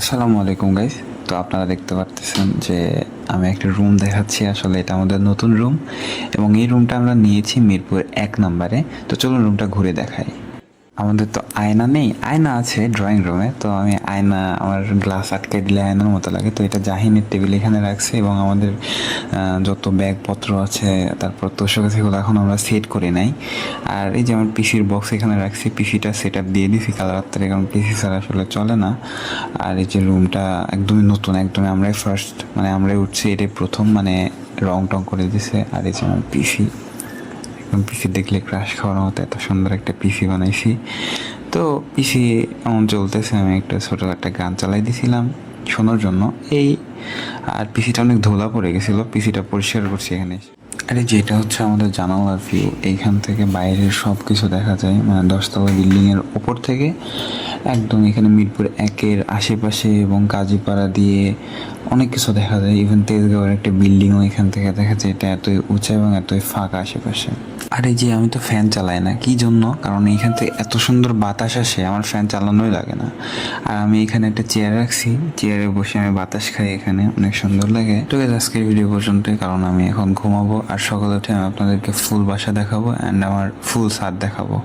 আসসালামু আলাইকুম গাইস তো আপনারা দেখতে পারতেছেন যে আমি একটা রুম দেখাচ্ছি। আসলে এটা আমাদের নতুন রুম এবং এই রুমটা আমরা নিয়েছি মিরপুর এক নম্বরে। তো চলুন রুমটা ঘুরে দেখাই। আমাদের তো আয়না নেই। আয়না আছে ড্রয়িং রুমে তো আমি আয়না আমার গ্লাস আটকে দিলে আয়নার মতো লাগে। তো এটা জাহিনের টেবিল এখানে রাখছে এবং আমাদের যত ব্যাগপত্র আছে, তারপর তোষক সেগুলো এখন আমরা সেট করে নাই। আর এই যে আমার পিসির বক্স এখানে রাখছি, পিসিটা সেট আপ দিয়ে দিছি কাল রাত্রে, কারণ পিসি ছাড়া আসলে চলে না। আর এই যে রুমটা একদমই নতুন, একদমই আমরাই ফার্স্ট মানে আমরাই উঠছি, এটাই প্রথম মানে রং টং করে দিছে। আর এই যে আমার পিসি একদম পিসি দেখলে ক্রাশ খাওয়ার মতো এত সুন্দর একটা পিসি বানাইছি তো পিসি এমন চলতেছে, আমি একটা ছোটো একটা গান চালাই দিছিলাম শোনার জন্য এই আর পিসিটা অনেক ধোলা পড়ে গেছিল পিসিটা পরিষ্কার করছি এখানে। আরে যেটা হচ্ছে আমাদের জানালার ভিউ এইখান থেকে বাইরের সব কিছু দেখা যায় মানে দশতলা বিল্ডিংয়ের ওপর থেকে একদম এখানে মিরপুর একের আশেপাশে এবং কাজীপাড়া দিয়ে অনেক কিছু দেখা যায়। ইভেন তেজগাঁওয়ের একটা বিল্ডিংও এখান থেকে দেখা যায়, এটা এতই উঁচা এবং এতই ফাঁকা আশেপাশে। আরে যে আমি তো ফ্যান চালাই না, কি জন্য? কারণ এখান থেকে এত সুন্দর বাতাস আসে, আমার ফ্যান চালানোই লাগে না। আর আমি এখানে একটা চেয়ার রাখছি চেয়ারে বসে আমি বাতাস খাই এখানে, অনেক সুন্দর লাগে। তো আজকের ভিডিও পর্যন্ত কারণ আমি এখন ঘুমাবো আর সকালে উঠে আমি আপনাদেরকে ফুল বাসা দেখাবো অ্যান্ড আমার ফুল সাদ দেখাবো।